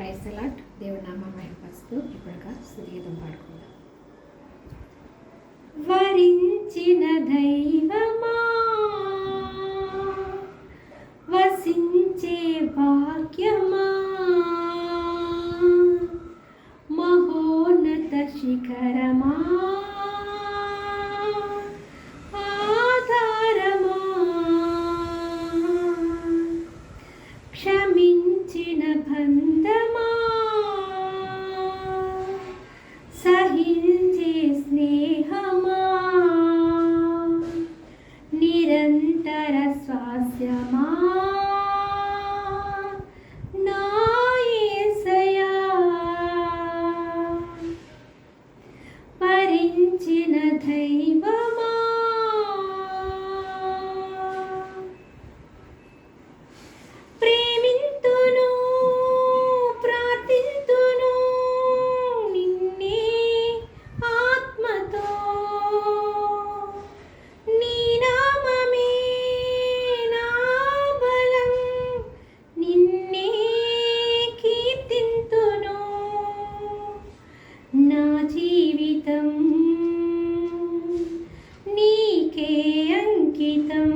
Price allot దేవుడి నామ మహిమపరుస్తూ ఇప్పుడుగా స్థుతిగీతం పాడుకుందాం. వరించిన దైవమా వసించే భాగ్యమా మహోన్నత శిఖరమా ఆధారమా క్షమించిన బంధమా సహించే స్నేహమా? నిరంతర స్వాస్యమా భరించిన अंकितम्